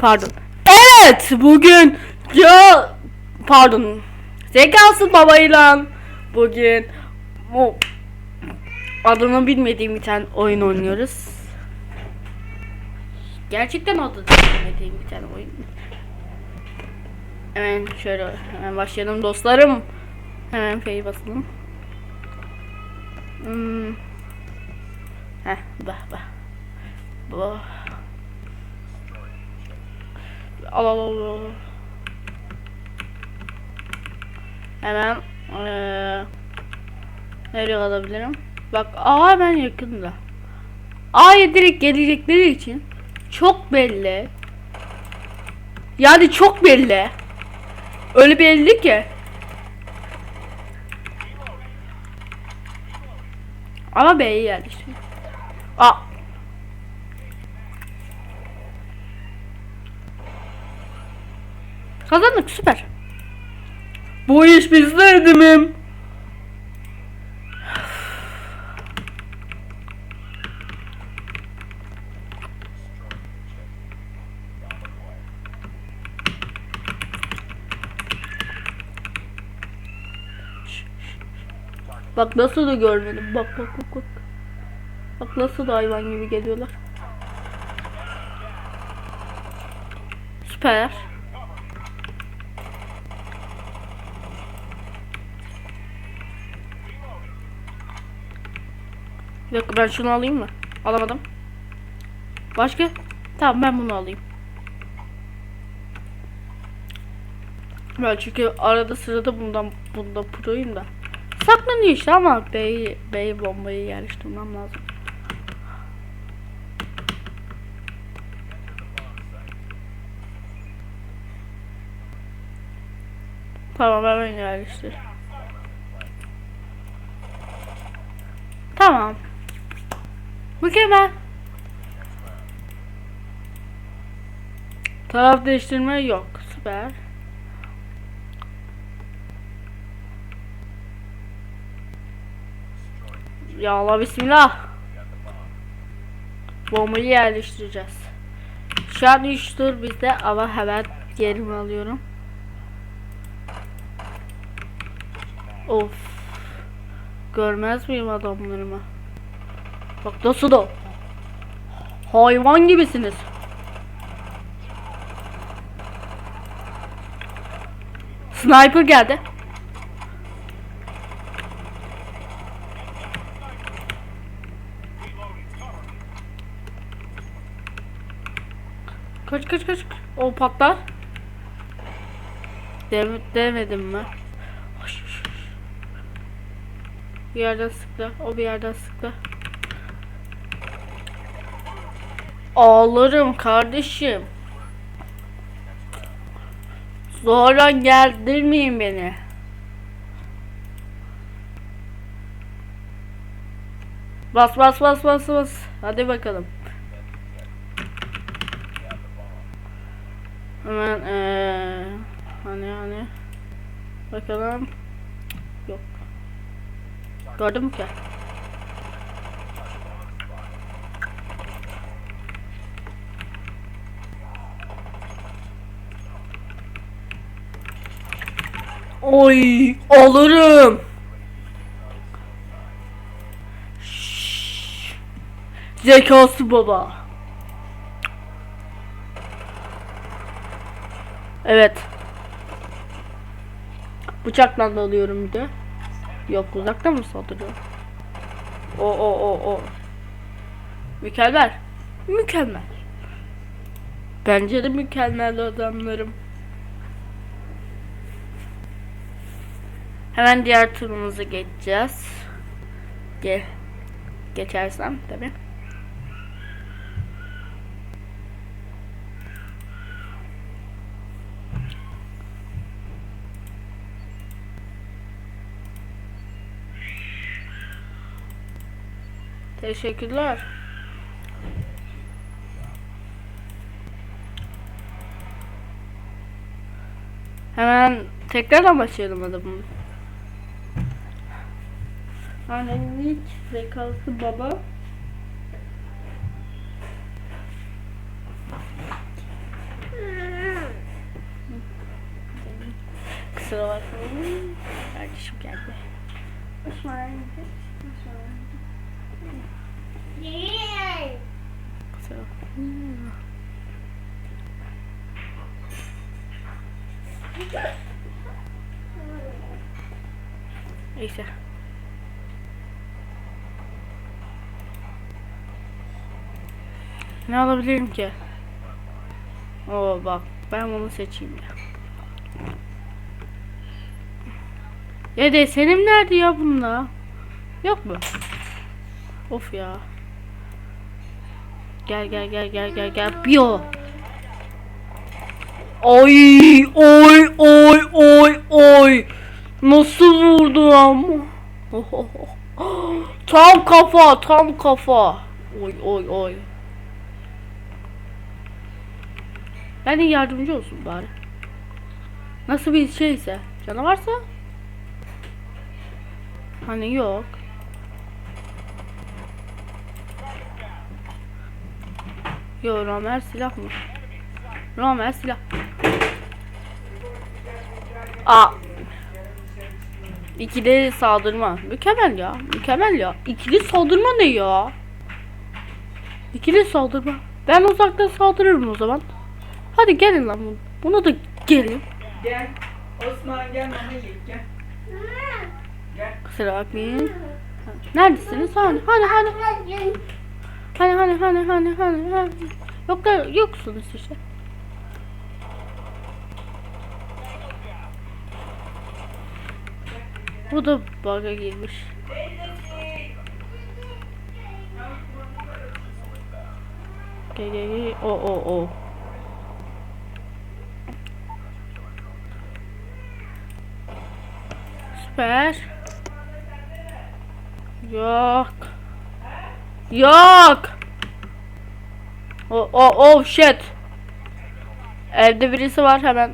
Pardon. Evet bugün ya pardon. Zekası babayla bugün bu adını bilmediğim bir tane oyun oynuyoruz. Gerçekten adını bilmediğim bir tane oyun. Hemen şöyle hemen başlayalım dostlarım. Hemen F'yi basalım. Hmm. Heh, bah bah. Bu. Al al al al. Hemen eee nereye alabilirim? Bak aa ben yakında. A'ya direkt gelecekleri için çok belli. Yani çok belli. Öyle belli ki. Ama B'yi yerleştir. Aa. Kazandık süper. Bu iş bizdeydi mi? Bak nasıl da görmedim. Bak bak bak bak. Bak nasıl da hayvan gibi geliyorlar. Süper. Bir dakika ben şunu alayım mı? Alamadım. Başka? Tamam ben bunu alayım. Ben çünkü arada sırada bundan bunda proyum da. Saklanıyor işte ama bey bey bombayı yerleştirmem lazım. Tamam hemen yerleştir. Tamam. Mükemmel. Taraf değiştirme yok. Süper. Ya Allah bismillah. Bombayı yerleştireceğiz. Şu an 3 tur bizde ama hemen yerimi alıyorum. Of. Görmez miyim adamlarımı? Bak nasıl da. Hayvan gibisiniz. Sniper geldi. Kaç kaç kaç. O patlar. Dem demedim mi? Bir yerden sıktı. O bir yerden sıktı. Ağlarım kardeşim. Zorla geldirmeyin beni. Bas bas bas bas bas. Hadi bakalım. Hemen eee hani hani bakalım. Yok. Gördün mü ki? Oy alırım. Zekası baba. Evet. Bıçakla da alıyorum bir de. Yok uzaktan mı saldırıyor? O o o o. Mükemmel. Mükemmel. Bence de mükemmel adamlarım. Hemen diğer turumuza geçeceğiz. Ge geçersem tabi. Teşekkürler. Hemen tekrardan başlayalım adamın. Annelik zekası baba. Kusura bakmayın. Kardeşim geldi. Osman Kusura bakmayın. Neyse. Ne alabilirim ki? Oo bak ben bunu seçeyim ya. Ya de senin nerede ya bunda? Yok mu? Of ya. Gel gel gel gel gel gel. Bio. Oy oy oy oy oy. Nasıl vurdu ama? Oh, oh, oh. Tam kafa tam kafa. Oy oy oy. De yardımcı olsun bari. Nasıl bir şeyse. Canavarsa? Hani yok. Yo Romer silah mı? Romer silah. Aa. İkili saldırma. Mükemmel ya. Mükemmel ya. İkili saldırma ne ya? İkili saldırma. Ben uzaktan saldırırım o zaman. Hadi gelin lan bunu. Bunu da gelin. Gel. Osman gel mama yiyecek gel. Gel. Kusura bakmayın. Neredesiniz? Hani hani hani. Hani hani hani hani hani. hani. Yok da yoksunuz işte. Bu da bug'a girmiş. Gel gel gel. O o o. Süper. Yok. Yok. O o oh shit. Evde birisi var hemen.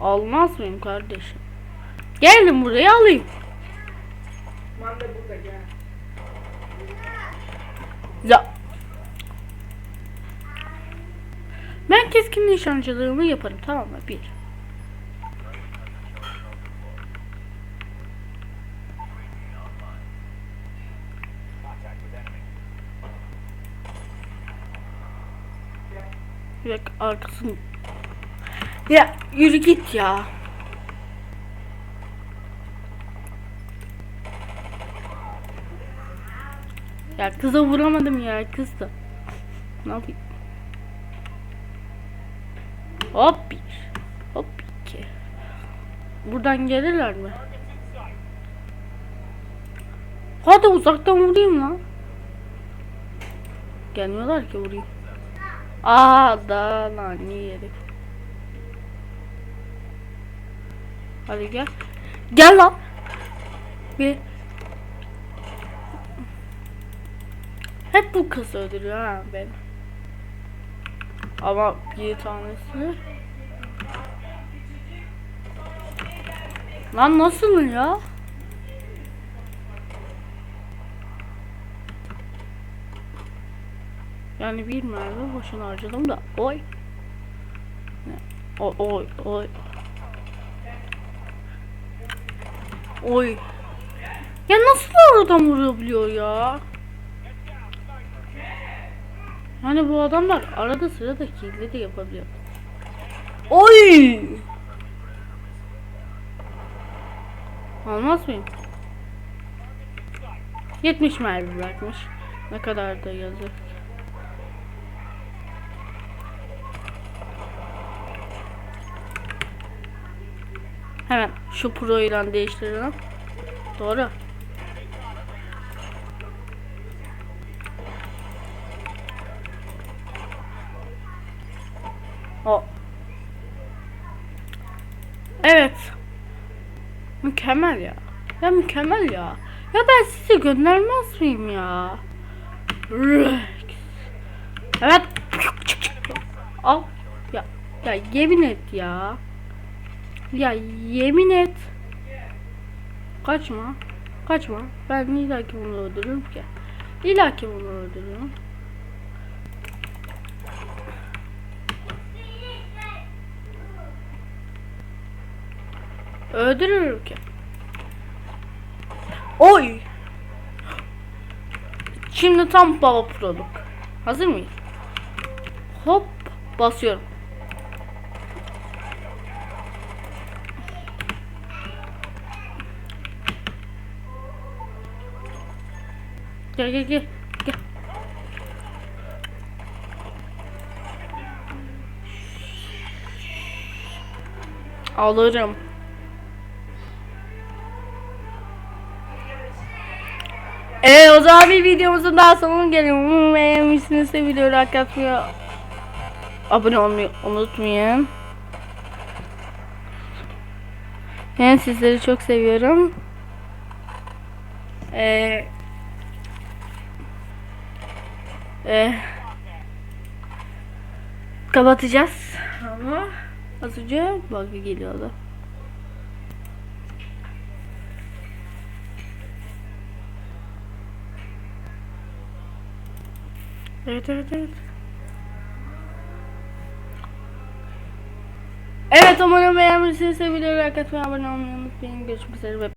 Almaz mıyım kardeşim? Geldim buraya alayım. Osman da burada gel. Ya. Ben keskin nişancılığımı yaparım tamam mı? Bir. Bak arkasını. Ya yürü git ya. Ya kıza vuramadım ya kız da. Ne yapayım? Hop bir. Hop iki. Buradan gelirler mi? Hadi uzaktan vurayım lan. Gelmiyorlar ki vurayım. Aa da lan yedik. Hadi gel. Gel lan. Bir. Hep bu kız öldürüyor ha beni. Ama bir tanesi. Lan nasıl ya? Yani bir mermi boşuna harcadım da oy. Ne? O, oy oy. Oy. Ya nasıl oradan vurabiliyor ya? Yani bu adamlar arada sırada hile de yapabiliyor. Oy! Almaz mıyım? 70 mermi bırakmış. Ne kadar da yazık. Hemen şu pro ile değiştirelim. Doğru. O. Evet. Mükemmel ya. Ya mükemmel ya. Ya ben sizi göndermez miyim ya? Evet. Al. Ya, ya yemin et ya. Ya yemin et. Kaçma. Kaçma. Ben illa ki bunu öldürürüm ki. İlla ki bunu öldürürüm. Öldürürüm ki. Oy. Şimdi tam baba proluk. Hazır mıyız? Hop basıyorum. Gel gel gel. Gel. Alırım. Evet o zaman bir videomuzun daha sonuna gelelim. Umarım beğenmişsiniz. Videoyu like atmayı, abone olmayı unutmayın. Ben sizleri çok seviyorum. Ee, e, kapatacağız. Ama az önce bug geliyordu. Evet evet evet. Evet umarım beğenmişsiniz. Videoyu like atmayı abone olmayı unutmayın. Görüşmek üzere.